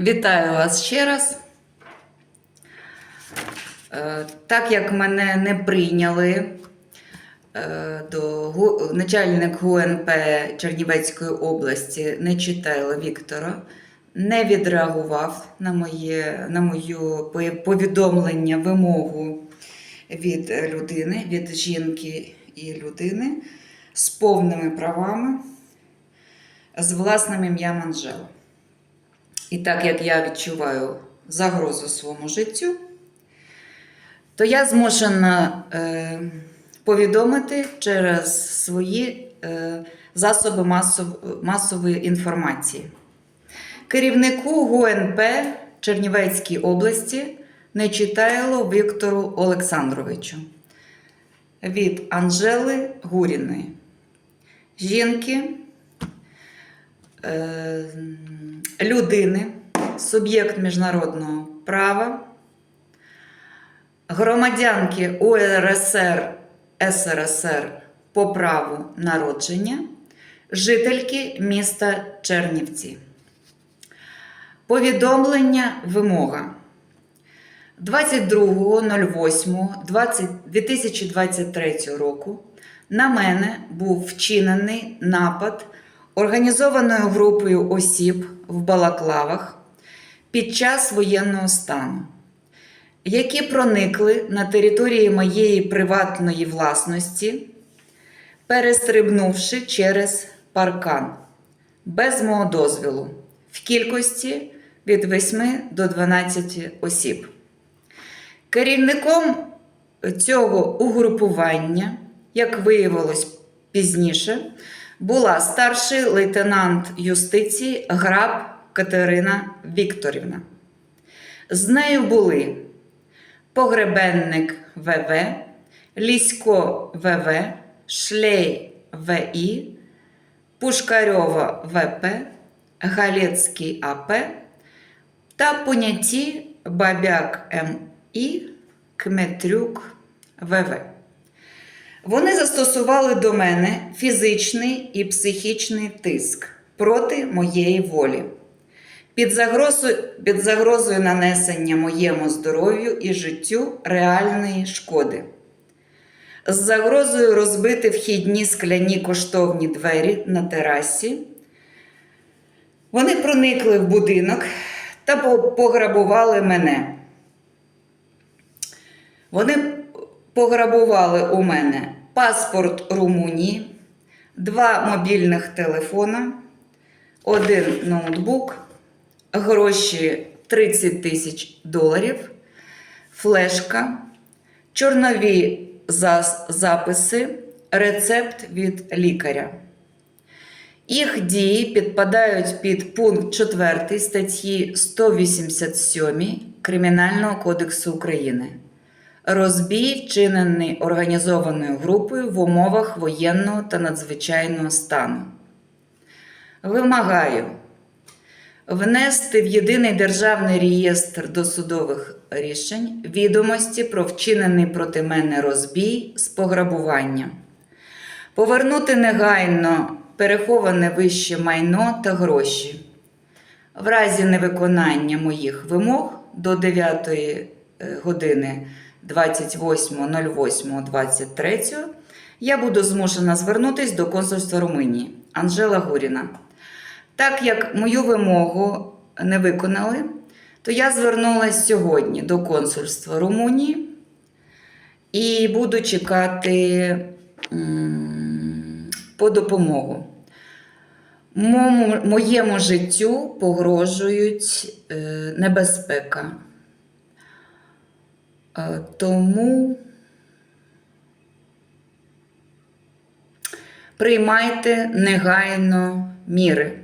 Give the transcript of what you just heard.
Вітаю вас ще раз. Е, Так як мене не прийняли е, до начальник ГУНП Чернівецької області Нечитайло Віктора не відреагував на моє на мою повідомлення, вимогу від людини, від жінки і людини з повними правами, з власним ім'ям Анжела. І так як я відчуваю загрозу своєму життю, то я змушена е, повідомити через свої е, засоби масов, масової інформації. Керівнику ГУНП Чернівецькій області Нечитайло Віктору Олександровичу від Анжели Гуріної, жінки, людини, суб'єкт міжнародного права, громадянки УРСР СРСР по праву народження, жительки міста Чернівці. Повідомлення вимога. 22.08.2023 року на мене був вчинений напад організованою групою осіб в Балаклавах під час воєнного стану, які проникли на території моєї приватної власності, перестрибнувши через паркан без мого дозволу в кількості від 8 до 12 осіб. Керівником цього угрупування, як виявилось пізніше, була старший лейтенант юстиції Граб Катерина Вікторівна. З нею були погребенник ВВ, Лісько ВВ, Шлей ВІ, Пушкарьова ВП, Галецький АП та поняті Бабяк МІ, Кметрюк ВВ. Вони застосували до мене фізичний і психічний тиск проти моєї волі. Під загрозою, під загрозою нанесення моєму здоров'ю і життю реальної шкоди. З загрозою розбити вхідні скляні коштовні двері на терасі. Вони проникли в будинок та пограбували мене. Вони пограбували у мене паспорт Румунії, два мобільних телефона, один ноутбук, гроші 30 тисяч доларів, флешка, чорнові записи, рецепт від лікаря. Їх дії підпадають під пункт 4 статті 187 Кримінального кодексу України. Розбій, вчинений організованою групою в умовах воєнного та надзвичайного стану. Вимагаю внести в єдиний державний реєстр досудових рішень відомості про вчинений проти мене розбій з пограбуванням, повернути негайно переховане вище майно та гроші. В разі невиконання моїх вимог до 9 е, години 28.08.23 я буду змушена звернутися до консульства Румунії Анжела Гуріна. Так як мою вимогу не виконали, то я звернулася сьогодні до консульства Румунії і буду чекати по допомогу. Моєму життю погрожують е, небезпека. Тому приймайте негайно міри.